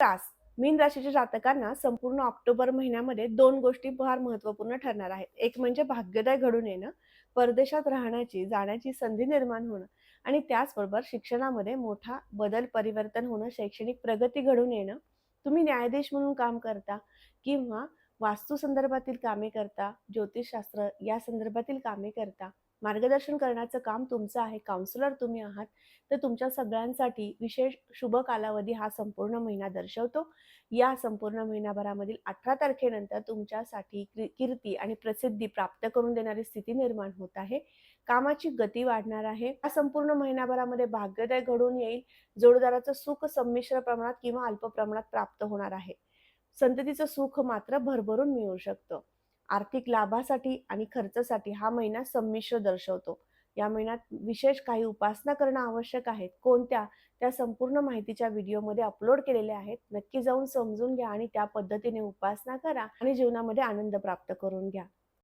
त्रास मीन राशीच्या जातकांना संपूर्ण ऑक्टोबर महिन्यामध्ये दोन गोष्टी फार महत्त्वपूर्ण ठरणार आहेत. एक म्हणजे भाग्योदय घडून येणं परदेशात राहण्याची जाण्याची संधी निर्माण होणं आणि त्याचबरोबर शिक्षणामध्ये मोठा बदल परिवर्तन होणं शैक्षणिक प्रगती घडून येणं. तुम्ही न्यायाधीश म्हणून काम करता किंवा वास्तू संदर्भातील कामे करता ज्योतिषशास्त्र या संदर्भातील कामे करता मार्गदर्शन करण्याचं काम तुमचं आहे काउन्सिलर तुम्ही आहात तर तुमच्या सगळ्यांसाठी विशेष शुभ कालावधी हा संपूर्ण महिना दर्शवतो. या संपूर्ण महिनाभरामधील अठरा तारखेनंतर तुमच्यासाठी कीर्ती आणि प्रसिद्धी प्राप्त करून देणारी स्थिती निर्माण होत आहे. कामाची गती वाढणार आहे. या संपूर्ण महिनाभरामध्ये भाग्योदय घडून येईल. जोडदाराचं सुख संमिश्र प्रमाणात किंवा अल्प प्रमाणात प्राप्त होणार आहे. संततीचं सुख मात्र भरभरून मिळू शकतं. आर्थिक लाभासाठी आणि खर्चासाठी हा महिना संमिश्र दर्शवतो. या महिन्यात विशेष काही उपासना करणं आवश्यक आहे कोणत्या? त्या संपूर्ण माहितीच्या व्हिडिओमध्ये अपलोड केलेल्या आहेत. नक्की जाऊन समजून घ्या आणि त्या पद्धतीने उपासना करा आणि जीवनामध्ये आनंद प्राप्त करून घ्या.